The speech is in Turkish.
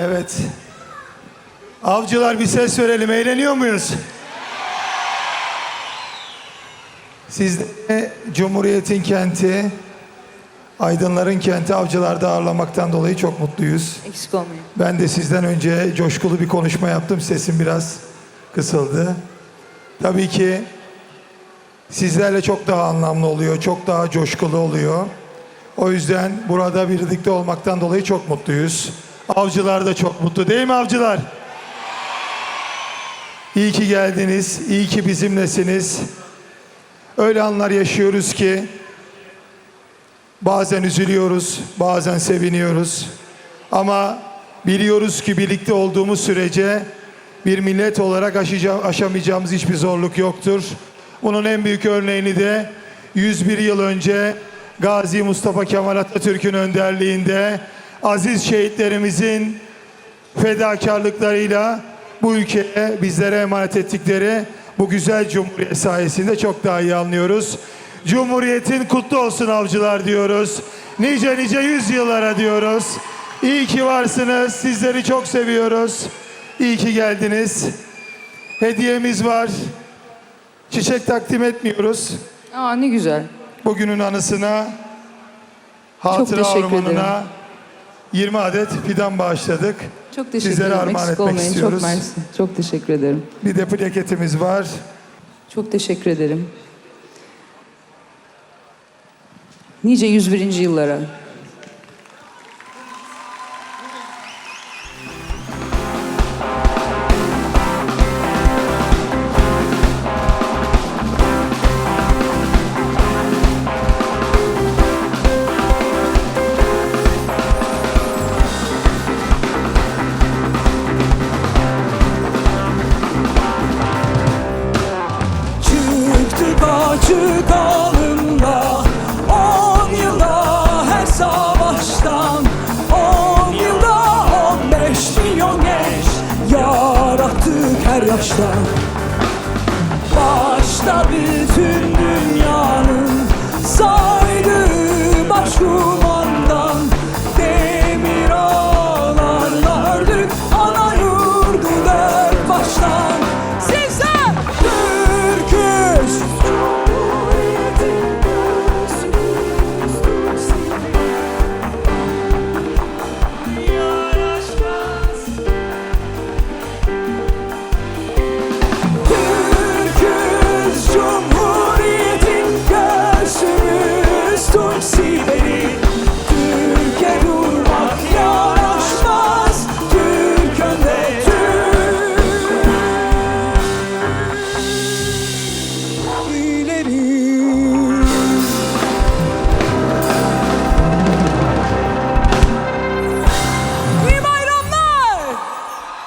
Evet. Avcılar bir ses verelim. Eğleniyor muyuz? Siz de Cumhuriyet'in kenti, aydınların kenti avcılarda ağırlamaktan dolayı çok mutluyuz. Eksik olmayın. Ben de sizden önce coşkulu bir konuşma yaptım. Sesim biraz kısıldı. Tabii ki sizlerle çok daha anlamlı oluyor, çok daha coşkulu oluyor. O yüzden burada birlikte olmaktan dolayı çok mutluyuz. Avcılar da çok mutlu değil mi avcılar? İyi ki geldiniz, iyi ki bizimlesiniz. Öyle anlar yaşıyoruz ki bazen üzülüyoruz, bazen seviniyoruz. Ama biliyoruz ki birlikte olduğumuz sürece bir millet olarak aşamayacağımız hiçbir zorluk yoktur. Bunun en büyük örneğini de 101 yıl önce Gazi Mustafa Kemal Atatürk'ün önderliğinde aziz şehitlerimizin fedakarlıklarıyla bu ülkeye bizlere emanet ettikleri bu güzel cumhuriyet sayesinde çok daha iyi anlıyoruz. Cumhuriyetin kutlu olsun avcılar diyoruz. Nice nice yüzyıllara diyoruz. İyi ki varsınız. Sizleri çok seviyoruz. İyi ki geldiniz. Hediyemiz var. Çiçek takdim etmiyoruz. Aa ne güzel. Bugünün anısına hatıra ormanına ederim. 20 adet fidan bağışladık. Çok teşekkür Sizlere ederim. armağan Eksik etmek olmayın. istiyoruz. Çok mersi. Çok teşekkür ederim. Bir de plaketimiz var. Çok teşekkür ederim. Nice 101. yıllara. Açık alınla On yılda her savaştan On yılda on beş milyon genç Yarattık her yaştan. Başta bütün